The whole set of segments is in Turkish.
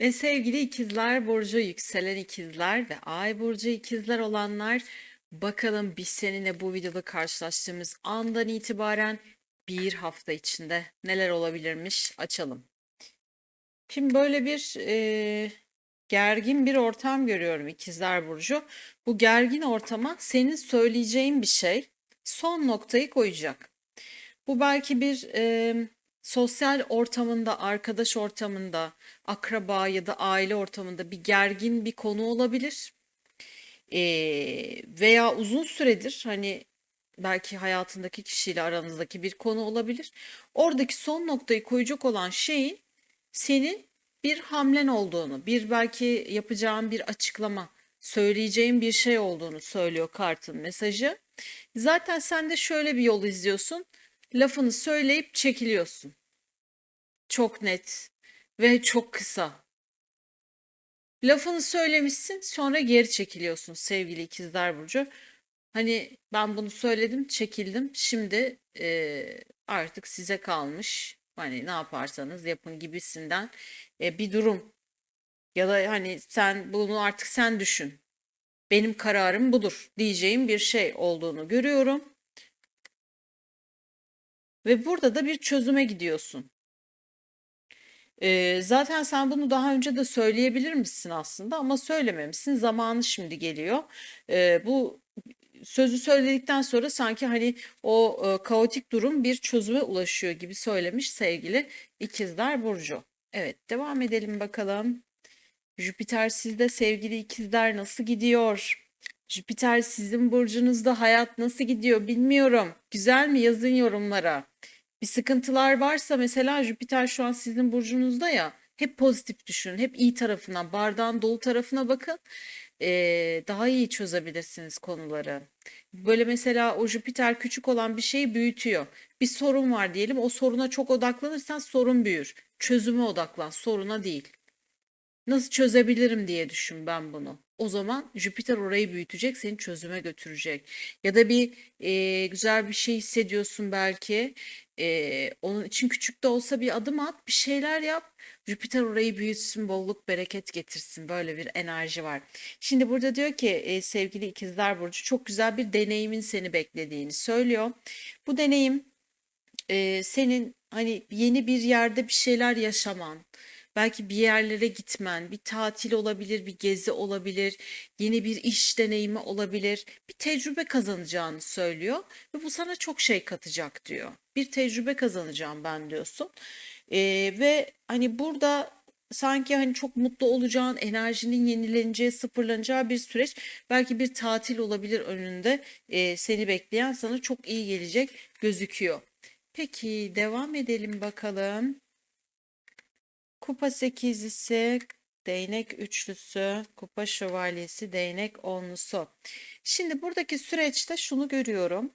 Ve sevgili ikizler burcu, yükselen ikizler ve ay burcu ikizler olanlar bakalım biz seninle bu videoda karşılaştığımız andan itibaren bir hafta içinde neler olabilirmiş açalım. Şimdi böyle bir e, gergin bir ortam görüyorum ikizler burcu. Bu gergin ortama senin söyleyeceğin bir şey son noktayı koyacak. Bu belki bir e, sosyal ortamında, arkadaş ortamında, akraba ya da aile ortamında bir gergin bir konu olabilir. E, veya uzun süredir hani belki hayatındaki kişiyle aranızdaki bir konu olabilir. Oradaki son noktayı koyacak olan şeyin senin bir hamlen olduğunu, bir belki yapacağın bir açıklama, söyleyeceğin bir şey olduğunu söylüyor kartın mesajı. Zaten sen de şöyle bir yol izliyorsun. Lafını söyleyip çekiliyorsun. Çok net ve çok kısa. Lafını söylemişsin, sonra geri çekiliyorsun sevgili ikizler burcu. Hani ben bunu söyledim, çekildim. Şimdi eee, artık size kalmış. Hani ne yaparsanız yapın gibisinden e, bir durum. Ya da hani sen bunu artık sen düşün. Benim kararım budur diyeceğim bir şey olduğunu görüyorum. Ve burada da bir çözüme gidiyorsun. Ee, zaten sen bunu daha önce de söyleyebilir misin aslında ama söylememişsin. Zamanı şimdi geliyor. Ee, bu sözü söyledikten sonra sanki hani o e, kaotik durum bir çözüme ulaşıyor gibi söylemiş sevgili İkizler Burcu. Evet, devam edelim bakalım. Jüpiter sizde sevgili ikizler nasıl gidiyor? Jüpiter sizin burcunuzda hayat nasıl gidiyor bilmiyorum. Güzel mi? Yazın yorumlara. Bir sıkıntılar varsa mesela Jüpiter şu an sizin burcunuzda ya. Hep pozitif düşünün. Hep iyi tarafına, bardağın dolu tarafına bakın. Ee, daha iyi çözebilirsiniz konuları. Böyle mesela o Jüpiter küçük olan bir şeyi büyütüyor. Bir sorun var diyelim. O soruna çok odaklanırsan sorun büyür. Çözüme odaklan, soruna değil. Nasıl çözebilirim diye düşün ben bunu. O zaman Jüpiter orayı büyütecek, seni çözüme götürecek. Ya da bir e, güzel bir şey hissediyorsun belki. E, onun için küçük de olsa bir adım at, bir şeyler yap. Jüpiter orayı büyütsün, bolluk, bereket getirsin. Böyle bir enerji var. Şimdi burada diyor ki e, sevgili ikizler burcu çok güzel bir deneyimin seni beklediğini söylüyor. Bu deneyim e, senin hani yeni bir yerde bir şeyler yaşaman, belki bir yerlere gitmen, bir tatil olabilir, bir gezi olabilir, yeni bir iş deneyimi olabilir, bir tecrübe kazanacağını söylüyor ve bu sana çok şey katacak diyor. Bir tecrübe kazanacağım ben diyorsun. Ee, ve hani burada sanki hani çok mutlu olacağın, enerjinin yenileneceği, sıfırlanacağı bir süreç. Belki bir tatil olabilir önünde e, seni bekleyen sana çok iyi gelecek gözüküyor. Peki devam edelim bakalım. Kupa sekizlisi, değnek üçlüsü, kupa şövalyesi, değnek onlusu. Şimdi buradaki süreçte şunu görüyorum.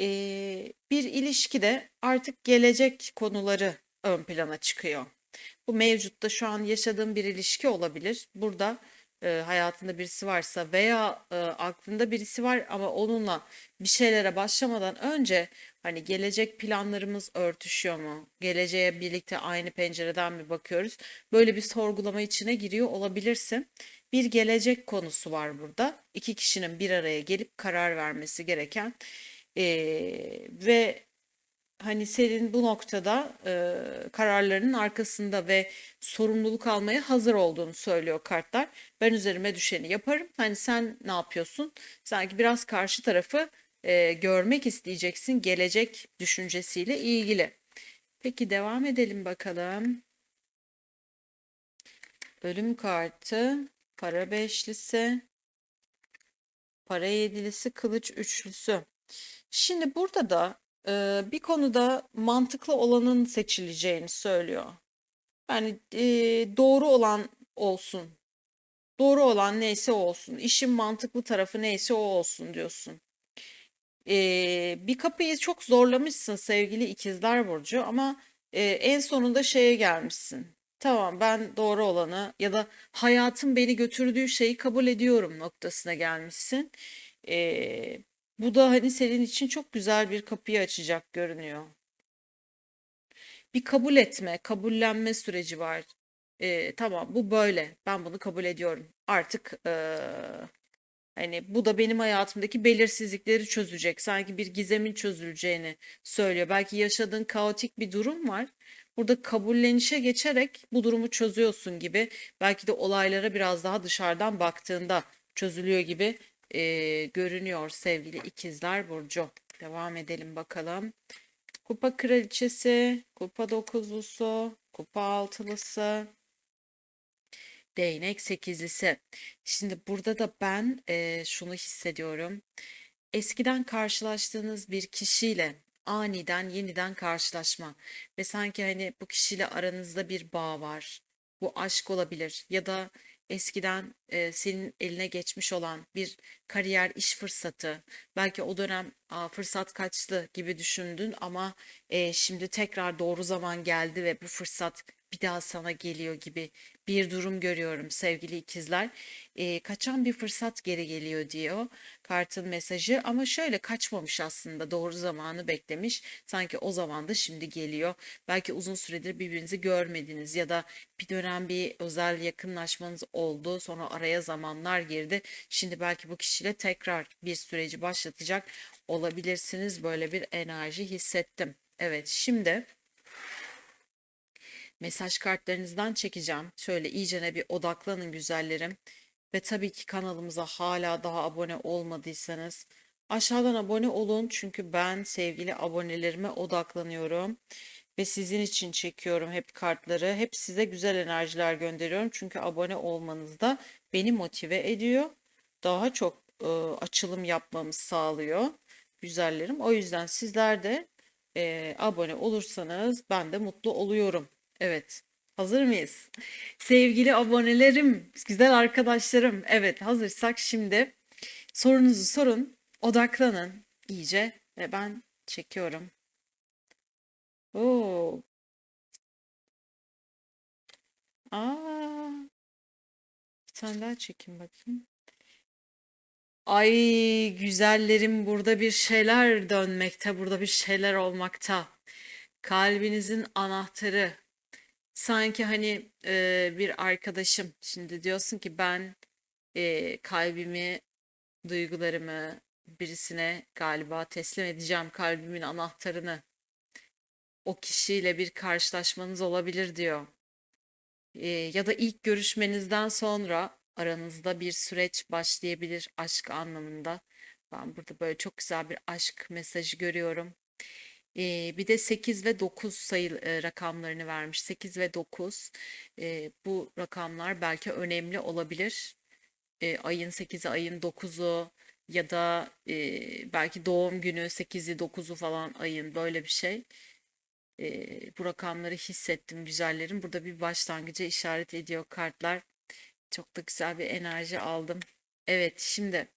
Ee, bir ilişkide artık gelecek konuları ön plana çıkıyor. Bu mevcutta şu an yaşadığım bir ilişki olabilir. Burada e, hayatında birisi varsa veya e, aklında birisi var ama onunla bir şeylere başlamadan önce hani gelecek planlarımız örtüşüyor mu? Geleceğe birlikte aynı pencereden mi bakıyoruz? Böyle bir sorgulama içine giriyor olabilirsin. Bir gelecek konusu var burada. İki kişinin bir araya gelip karar vermesi gereken e, ve hani senin bu noktada e, kararlarının arkasında ve sorumluluk almaya hazır olduğunu söylüyor kartlar. Ben üzerime düşeni yaparım. Hani sen ne yapıyorsun? Sanki biraz karşı tarafı e, görmek isteyeceksin gelecek düşüncesiyle ilgili. Peki devam edelim bakalım. Ölüm kartı, para beşlisi, para yedilisi, kılıç üçlüsü. Şimdi burada da e, bir konuda mantıklı olanın seçileceğini söylüyor. Yani e, doğru olan olsun. Doğru olan neyse o olsun. İşin mantıklı tarafı neyse o olsun diyorsun. E, bir kapıyı çok zorlamışsın sevgili ikizler Burcu ama e, en sonunda şeye gelmişsin. Tamam ben doğru olanı ya da hayatın beni götürdüğü şeyi kabul ediyorum noktasına gelmişsin. E, bu da hani senin için çok güzel bir kapıyı açacak görünüyor. Bir kabul etme, kabullenme süreci var. e, tamam bu böyle. Ben bunu kabul ediyorum. Artık e, hani bu da benim hayatımdaki belirsizlikleri çözecek. Sanki bir gizemin çözüleceğini söylüyor. Belki yaşadığın kaotik bir durum var. Burada kabullenişe geçerek bu durumu çözüyorsun gibi belki de olaylara biraz daha dışarıdan baktığında çözülüyor gibi e, görünüyor sevgili ikizler Burcu devam edelim bakalım. Kupa kraliçesi, kupa dokuzlusu, kupa altılısı, değnek sekizlisi. Şimdi burada da ben eee, şunu hissediyorum. Eskiden karşılaştığınız bir kişiyle aniden yeniden karşılaşma ve sanki hani bu kişiyle aranızda bir bağ var. Bu aşk olabilir ya da eskiden eee, senin eline geçmiş olan bir kariyer iş fırsatı. Belki o dönem Aa, fırsat kaçtı gibi düşündün ama eee, şimdi tekrar doğru zaman geldi ve bu fırsat bir daha sana geliyor gibi bir durum görüyorum sevgili ikizler. Eee, kaçan bir fırsat geri geliyor diyor kartın mesajı ama şöyle kaçmamış aslında doğru zamanı beklemiş. Sanki o zaman da şimdi geliyor. Belki uzun süredir birbirinizi görmediniz ya da bir dönem bir özel yakınlaşmanız oldu sonra araya zamanlar girdi. Şimdi belki bu kişiyle tekrar bir süreci başlatacak olabilirsiniz. Böyle bir enerji hissettim. Evet şimdi mesaj kartlarınızdan çekeceğim. Şöyle iyicene bir odaklanın güzellerim. Ve tabii ki kanalımıza hala daha abone olmadıysanız aşağıdan abone olun. Çünkü ben sevgili abonelerime odaklanıyorum. Ve sizin için çekiyorum hep kartları. Hep size güzel enerjiler gönderiyorum. Çünkü abone olmanız da beni motive ediyor. Daha çok e, açılım yapmamı sağlıyor. Güzellerim. O yüzden sizler de e, abone olursanız ben de mutlu oluyorum. Evet. Hazır mıyız? Sevgili abonelerim, güzel arkadaşlarım. Evet, hazırsak şimdi sorunuzu sorun, odaklanın iyice ve ben çekiyorum. Oo. Aa. Bir tane daha çekeyim bakayım. Ay güzellerim burada bir şeyler dönmekte, burada bir şeyler olmakta. Kalbinizin anahtarı. Sanki hani e, bir arkadaşım. Şimdi diyorsun ki ben e, kalbimi, duygularımı birisine galiba teslim edeceğim. Kalbimin anahtarını. O kişiyle bir karşılaşmanız olabilir diyor. E, ya da ilk görüşmenizden sonra aranızda bir süreç başlayabilir aşk anlamında. Ben burada böyle çok güzel bir aşk mesajı görüyorum. Ee, bir de 8 ve 9 sayı e, rakamlarını vermiş. 8 ve 9 Ee, bu rakamlar belki önemli olabilir. Ee, ayın 8'i, ayın 9'u ya da e, belki doğum günü 8'i 9'u falan ayın böyle bir şey. Ee, bu rakamları hissettim güzellerim. Burada bir başlangıca işaret ediyor kartlar. Çok da güzel bir enerji aldım. Evet, şimdi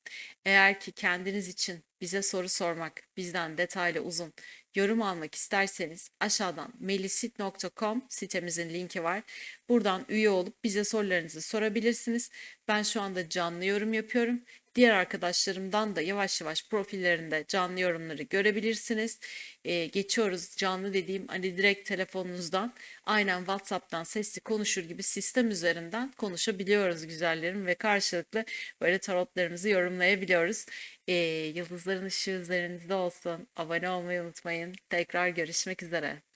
eğer ki kendiniz için bize soru sormak, bizden detaylı uzun yorum almak isterseniz aşağıdan melisit.com sitemizin linki var. Buradan üye olup bize sorularınızı sorabilirsiniz. Ben şu anda canlı yorum yapıyorum. Diğer arkadaşlarımdan da yavaş yavaş profillerinde canlı yorumları görebilirsiniz. Ee, geçiyoruz canlı dediğim hani direkt telefonunuzdan aynen WhatsApp'tan sesli konuşur gibi sistem üzerinden konuşabiliyoruz güzellerim ve karşılıklı böyle tarotlarımızı yorumlayabiliyoruz. Ee, yıldızların ışığı üzerinizde olsun. Abone olmayı unutmayın. Tekrar görüşmek üzere.